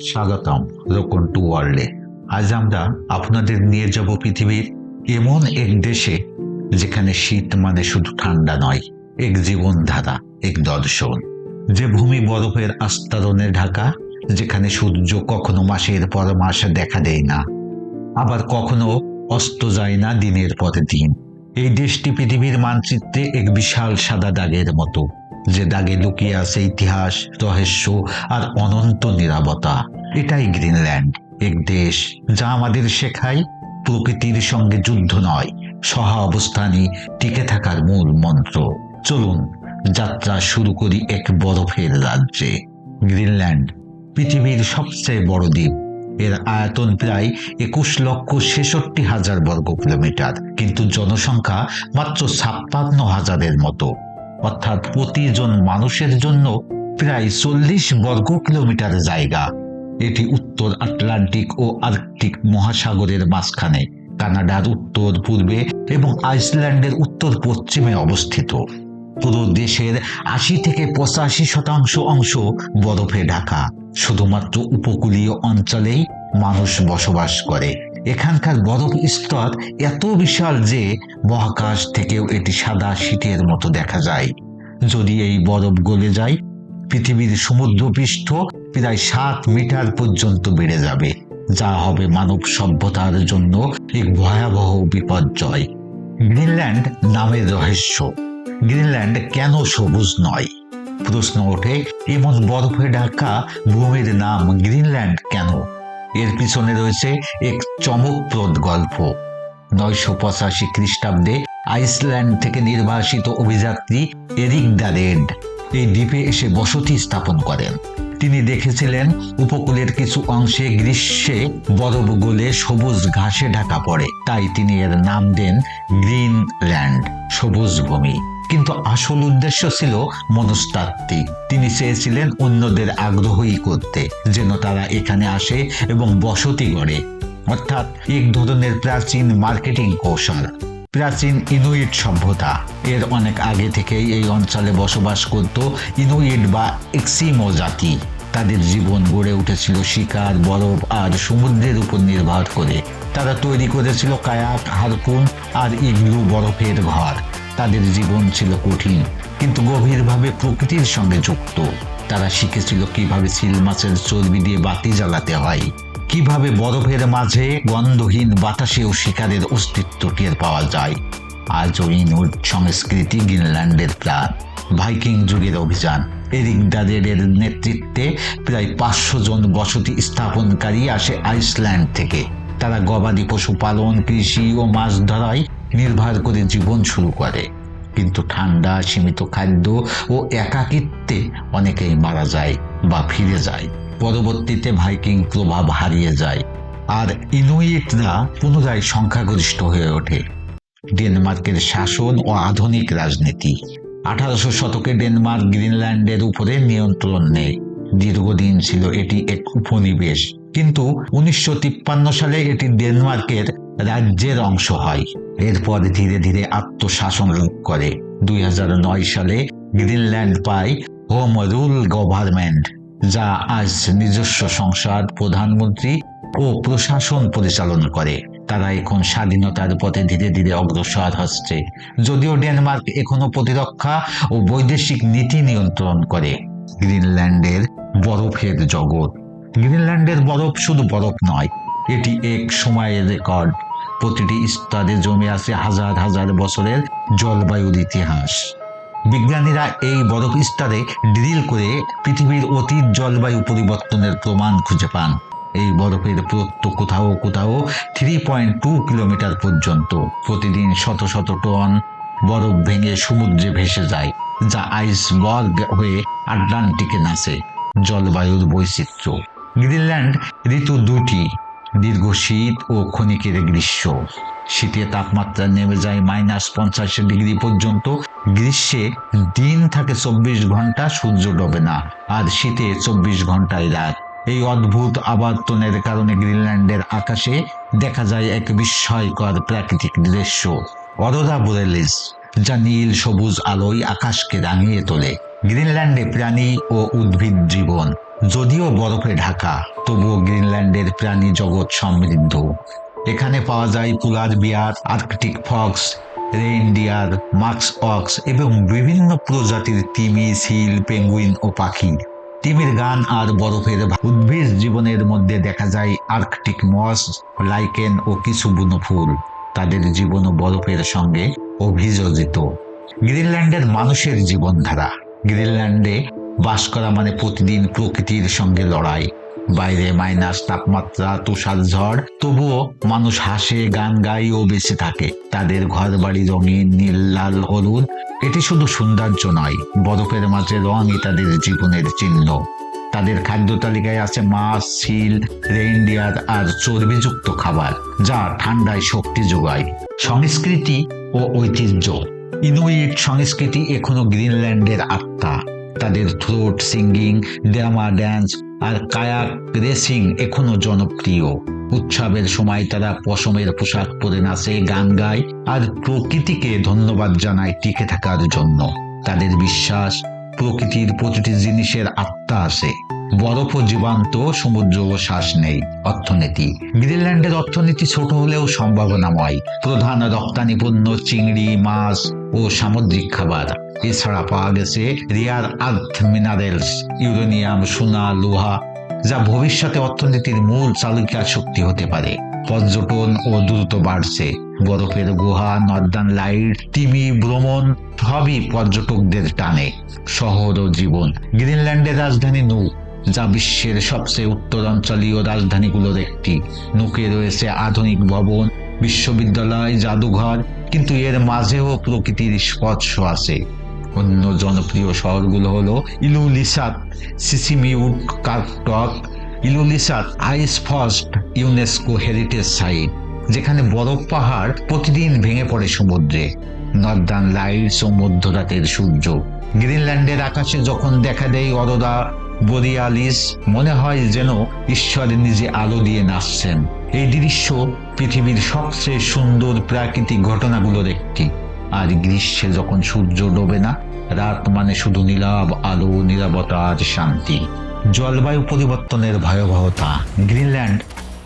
স্বাগতম রোকন টু ওয়ার্ল্ডে। আজ আমরা আপনাদের নিয়ে যাব পৃথিবীর এমন এক দেশে যেখানে শীত মানে শুধু ঠান্ডা নয়, এক জীবনধারা, এক দর্শন। যে ভূমি বরফের আস্তরণে ঢাকা, যেখানে সূর্য কখনো মাসের পর মাস দেখা দেয় না, আবার কখনো অস্ত যায় না দিনের পর দিন। এই দেশটি পৃথিবীর মানচিত্রে এক বিশাল সাদা দাগের মতো। যে দাগে লুকিয়ে আছে ইতিহাস, রহস্য আর অনন্ত নিরাপত্তা। এটাই গ্রিনল্যান্ড, এক দেশ যা আমাদের শেখায় প্রকৃতির সঙ্গে যুদ্ধ নয়, সহা অবস্থানই টিকে থাকার মূল মন্ত্র। চলুন, যাত্রা শুরু করি এক বরফের রাজ্যে। গ্রিনল্যান্ড, পৃথিবীর সবচেয়ে বড় দ্বীপ। এর আয়তন প্রায় একুশ লক্ষ ছেষট্টি হাজার বর্গ কিলোমিটার কিন্তু জনসংখ্যা মাত্র ছাপ্পান্ন হাজারের মতো। অর্থাৎ প্রতিজন মানুষের জন্য প্রায় চল্লিশ বর্গ কিলোমিটার জায়গা। এটি উত্তর আটলান্টিক ও আর্কটিক মহাসাগরের মাঝখানে, কানাডার উত্তর পূর্বে এবং আইসল্যান্ডের উত্তর পশ্চিমে অবস্থিত। পুরো দেশের আশি থেকে পঁচাশি শতাংশ অংশ বরফে ঢাকা, শুধুমাত্র উপকূলীয় অঞ্চলেই মানুষ বসবাস করে। এখানকার বরফ স্তর এত বিশাল যে মহাকাশ থেকেও এটি সাদা শীতের মতো দেখা যায়। যদি এই বরফ গলে যায়, পৃথিবীর সমুদ্রপৃষ্ঠ প্রায় সাত মিটার পর্যন্ত বেড়ে যাবে, যা হবে মানব সভ্যতার জন্য এক ভয়াবহ বিপর্যয়। গ্রিনল্যান্ড নামের রহস্য। গ্রিনল্যান্ড কেন সবুজ নয়? প্রশ্ন ওঠে, এমন বরফে ঢাকা ভূমির নাম গ্রিনল্যান্ড কেন? এর পিছনে রয়েছে এক চমকপ্রদ গল্প। নয়শো পঁচাশি খ্রিস্টাব্দে আইসল্যান্ড থেকে নির্বাসিত অভিযাত্রী এরিক দ্য রেড এই দ্বীপে এসে বসতি স্থাপন করেন। তিনি দেখেছিলেন, উপকূলের কিছু অংশে গ্রীষ্মে বরফ গলে সবুজ ঘাসে ঢাকা পড়ে। তাই তিনি এর নাম দেন গ্রিনল্যান্ড, সবুজ ভূমি। কিন্তু আসল উদ্দেশ্য ছিল মনস্তাত্ত্বিক। তিনি চেয়েছিলেন অন্যদের আগ্রহী করতে, যেন তারা এখানে আসে এবং বসতি গড়ে। অর্থাৎ এক ধরনের প্রাচীন মার্কেটিং কৌশল, প্রাচীন ইনুইট সভ্যতা। এর অনেক আগে থেকেই এই অঞ্চলে বসবাস করত ইনুইট বা এক্সিমো জাতি। তাদের জীবন গড়ে উঠেছিল শিকার, বরফ আর সমুদ্রের উপর নির্ভর করে। তারা তৈরি করেছিল কায়াক হারকুন আর ইগলু বরফের ঘর। তাদের জীবন ছিল কঠিন, কিন্তু গভীরভাবে প্রকৃতির সঙ্গে যুক্ত। তারা শিখেছিল কীভাবে সিল মাছের চর্বি দিয়ে বাতি জ্বালাতে হয়, কীভাবে বরফের মাঝে গন্ধহীন বাতাসেও শিকারের অস্তিত্ব টের পাওয়া যায়। আজও ইনুট সংস্কৃতি গ্রিনল্যান্ডের প্রাণ। ভাইকিং যুগের অভিযান। এরিক দাদের নেতৃত্বে প্রায় পাঁচশো জন বসতি স্থাপনকারী আসে আইসল্যান্ড থেকে। তারা গবাদি পশু পালন কৃষি ও মাছ ধরায় নির্ভর করে জীবন শুরু করে। কিন্তু ঠান্ডা, সীমিত খাদ্য ও একাকিত্বে অনেকেই মারা যায় বা ফিরে যায়। পরবর্তীতে ভাইকিং প্রভাব হারিয়ে যায়। আর ইনুইটরা পুনরায় সংখ্যাগরিষ্ঠ হয়ে ওঠে। ডেনমার্কের শাসন ও আধুনিক রাজনীতি। আঠারোশো শতকে ডেনমার্ক গ্রিনল্যান্ডের উপরে নিয়ন্ত্রণ নেয় দীর্ঘদিন ছিল এটি এক উপনিবেশ। কিন্তু উনিশশো তিপ্পান্ন সালে এটি ডেনমার্কের রাজ্যের অংশ হয়। এরপর ধীরে ধীরে আত্মশাসন লাভ করে। দুই হাজার নয় সালে গ্রিনল্যান্ড পায় হোম রুল গভর্নমেন্ট, যা আজ নিজস্ব সংসদ, প্রধানমন্ত্রী ও প্রশাসন পরিচালনা করে। তারা এখন স্বাধীনতার পথে ধীরে ধীরে অগ্রসর হচ্ছে। যদিও ডেনমার্ক এখনও প্রতিরক্ষা ও বৈদেশিক নীতি নিয়ন্ত্রণ করে। গ্রিনল্যান্ডের বরফের জগৎ। গ্রিনল্যান্ডের বরফ শুধু বরফ নয়, এটি এক সময়ের রেকর্ড। প্রতিটি স্তরে জমে আছে হাজার হাজার বছরের জলবায়ুর ইতিহাস। বিজ্ঞানীরা এই বরফ স্তরে ড্রিল করে পৃথিবীর অতীত জলবায়ু পরিবর্তনের প্রমাণ খুঁজে পান। এই বরফের পুরুত্ব কোথাও কোথাও থ্রি পয়েন্ট টু কিলোমিটার পর্যন্ত। প্রতিদিন শত শত টন বরফ ভেঙে সমুদ্রে ভেসে যায়, যা আইসবার্গ হয়ে আটলান্টিকে নাচে। জলবায়ুর বৈচিত্র্য। গ্রিনল্যান্ড ঋতু দুটি। দীর্ঘ শীত ও ক্ষণিকের গ্রীষ্ম। শীতে তাপমাত্রা নেমে যায় মাইনাস পঞ্চাশ ডিগ্রি পর্যন্ত। গ্রীষ্মে দিন থাকে চব্বিশ ঘণ্টা, সূর্য ডোবে না। আর শীতে চব্বিশ ঘন্টায় রাত। এই অদ্ভুত আবর্তনের কারণে গ্রিনল্যান্ডের আকাশে দেখা যায় এক বিস্ময়কর প্রাকৃতিক দৃশ্য। অরোরা বোরেলিস, যা নীল সবুজ আলোয় আকাশকে রাঙিয়ে তোলে। গ্রিনল্যান্ডে প্রাণী ও উদ্ভিদ জীবন। যদিও বরফে ঢাকা, তবুও গ্রিনল্যান্ডের প্রাণী জগৎ সমৃদ্ধ। এখানে পাওয়া যায় polar bear, arctic fox, reindeer, মাক্স অক্স এবং বিভিন্ন প্রজাতির তিমি, সিল, পেঙ্গুইন ও পাখি। তিমির গান আর বরফের উদ্ভিদ জীবনের মধ্যে দেখা যায় আর্কটিক মস লাইকেন ও কিছু বুনো ফুল। তাদের জীবন বরফের সঙ্গে অভিযোজিত। গ্রিনল্যান্ডের মানুষের জীবনধারা। গ্রিনল্যান্ডে বাস করা মানে প্রতিদিন প্রকৃতির সঙ্গে লড়াই। বাইরে মাইনাস তাপমাত্রা, তুষার ঝড়, তবুও মানুষ হাসে, গান গাই ও বেঁচে থাকে। তাদের ঘর বাড়ি রঙিন, নীল, লাল, হলুদ, এটি শুধু সৌন্দর্য নয়, বরফের মাঝে রঙই তাদের জীবনের চিহ্ন। তাদের খাদ্য তালিকায় আছে মাছ সিল রেইনডিয়ার আর চর্বিযুক্ত খাবার, যা ঠান্ডায় শক্তি যোগায়। সংস্কৃতি ও ঐতিহ্য। ইনুইট সংস্কৃতি এখনও গ্রিনল্যান্ডের আত্মা। তাদের থ্রোট সিঙ্গিং, ড্রামা, ড্যান্স আর কায়াক রেসিং এখনও জনপ্রিয়। উৎসবের সময় তারা পশমের পোশাক পরে নাচে, গান গায় আর প্রকৃতিকে ধন্যবাদ জানায় টিকে থাকার জন্য। তাদের বিশ্বাস, প্রকৃতির প্রতিটি জিনিসের আত্মা আছে। বরফ জীবান্ত, সমুদ্র ও শ্বাস নেই। অর্থনীতি, গ্রিনল্যান্ডের অর্থনীতি ছোট হলেও সম্ভাবনাময়। প্রধান রপ্তানি পণ্য চিংড়ি, মাছ ও সামুদ্রিক খাবার। এছাড়া পাওয়া গেছে রিয়ার আর্থ মিনারেলস, ইউরেনিয়াম, সোনা, লোহা, যা ভবিষ্যতে অর্থনীতির মূল চালিকা শক্তি হতে পারে। পর্যটন ও দ্রুত বাড়ছে। বরফের গুহা, নর্দার্ন লাইট, টিভি, ভ্রমণ, সবই পর্যটকদের টানে। শহর ও জীবন। গ্রিনল্যান্ডের রাজধানী নুক যা বিশ্বের সবচেয়ে উত্তরাঞ্চলীয় রাজধানীগুলোর একটি। নুকে রয়েছে আধুনিক ভবন, বিশ্ববিদ্যালয়, জাদুঘর কিন্তু এর মাঝেও প্রকৃতির স্পর্শ আছে। অন্য জনপ্রিয় শহরগুলো হলো Ilulissat, Sisimiut, Qaqortoq. Ilulissat ice first UNESCO heritage site, যেখানে বরফ পাহাড় প্রতিদিন ভেঙে পড়ে সমুদ্রে। নর্দার্ন লাইটস ও মধ্যরাতের সূর্য। গ্রিনল্যান্ডের আকাশে যখন দেখা দেয় অরোরা, বরিয়ালিস, মনে হয় যেন ঈশ্বর নিজে আলো দিয়ে নাচছেন। এই দৃশ্য পৃথিবীর সবচেয়ে সুন্দর প্রাকৃতিক ঘটনাগুলোর একটি আর গ্রীষ্মে যখন সূর্য ডোবে না, রাত মানে শুধু নীলাভ আলো নিরাপত্তা আর শান্তি। জলবায়ু পরিবর্তনের ভয়াবহতা। গ্রিনল্যান্ড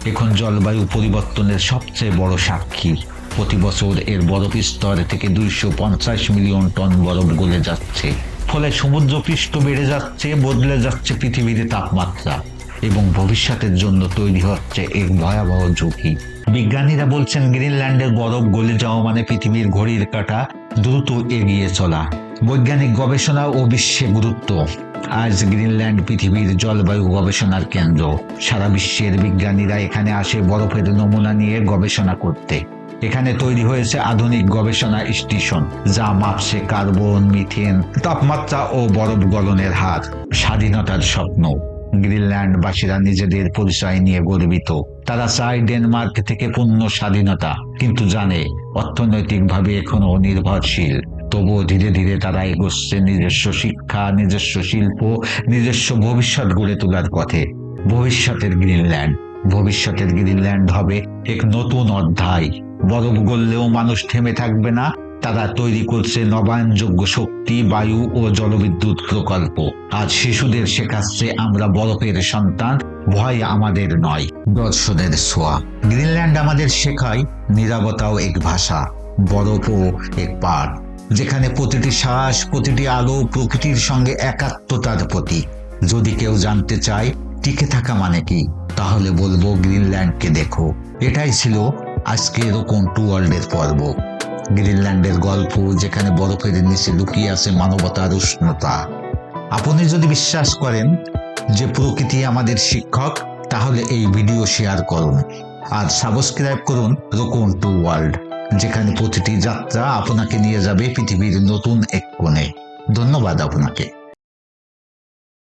এখন জলবায়ু পরিবর্তনের সবচেয়ে বড় সাক্ষী। প্রতি বছর এর বরফ স্তর থেকে দুইশো পঞ্চাশ মিলিয়ন টন বরফ গলে যাচ্ছে। ফলে সমুদ্রপৃষ্ঠ বেড়ে যাচ্ছে, বদলে যাচ্ছে পৃথিবীর তাপমাত্রা। এবং ভবিষ্যতের জন্য তৈরি হচ্ছে এক ভয়াবহ ঝুঁকি। বিজ্ঞানীরা বলছেন, গ্রিনল্যান্ডের বরফ গলে যাওয়া মানে পৃথিবীর ঘড়ির কাঁটা দ্রুত এগিয়ে চলা। বৈজ্ঞানিক গবেষণা ও বিশ্বে গুরুত্ব। আজ গ্রিনল্যান্ড পৃথিবীর জলবায়ু গবেষণার কেন্দ্র। সারা বিশ্বের বিজ্ঞানীরা এখানে আসে বরফের নমুনা নিয়ে গবেষণা করতে। এখানে তৈরি হয়েছে আধুনিক গবেষণা স্টেশন, যা মাপছে কার্বন, মিথেন, তাপমাত্রা ও বরফ গলনের হার, স্বাধীনতার স্বপ্ন। গ্রিনল্যান্ডবাসীরা নিজেদের পরিচয় নিয়ে গর্বিত। তারা চায় ডেনমার্ক থেকে পূর্ণ স্বাধীনতা, কিন্তু জানে অর্থনৈতিকভাবে এখনও নির্ভরশীল। তবুও ধীরে ধীরে তারা এগোচ্ছে নিজস্ব শিক্ষা, নিজস্ব শিল্প, নিজস্ব ভবিষ্যৎ গড়ে তোলার পথে। ভবিষ্যতের গ্রিনল্যান্ড ভবিষ্যতের গ্রিনল্যান্ড হবে এক নতুন অধ্যায়। বরফ গললেও মানুষ থেমে থাকবে না তারা তৈরি করছে নবায়নযোগ্য শক্তি, বায়ু ও জলবিদ্যুৎ প্রকল্প। আজ শিশুদের শেখাচ্ছে আমরা বরফের সন্তান, ভয় আমাদের নয়, দর্শনের ছোঁয়া। গ্রিনল্যান্ড আমাদের শেখায় নিরাপত্তাও এক ভাষা, বরফও এক পাঠ। যেখানে প্রতিটি শ্বাস, প্রতিটি আলো, প্রকৃতির সঙ্গে একাত্মতার প্রতীক। যদি কেউ জানতে চায়, টিকে থাকা মানে কি, তাহলে বলব গ্রিনল্যান্ডকে দেখো। এটাই ছিল আজকে এরকম টু ওয়ার্ল্ডের পর্ব। গ্রিনল্যান্ডের গল্প, যেখানে বরফের নিচে লুকিয়ে আছে মানবতার উষ্ণতা। আপনি যদি বিশ্বাস করেন যে প্রকৃতি আমাদের শিক্ষক, তাহলে এই ভিডিও শেয়ার করুন। আর সাবস্ক্রাইব করুন রোকন টু ওয়ার্ল্ড, যেখানে প্রতিটি যাত্রা আপনাকে নিয়ে যাবে পৃথিবীর নতুন এক কোণে। ধন্যবাদ আপনাকে।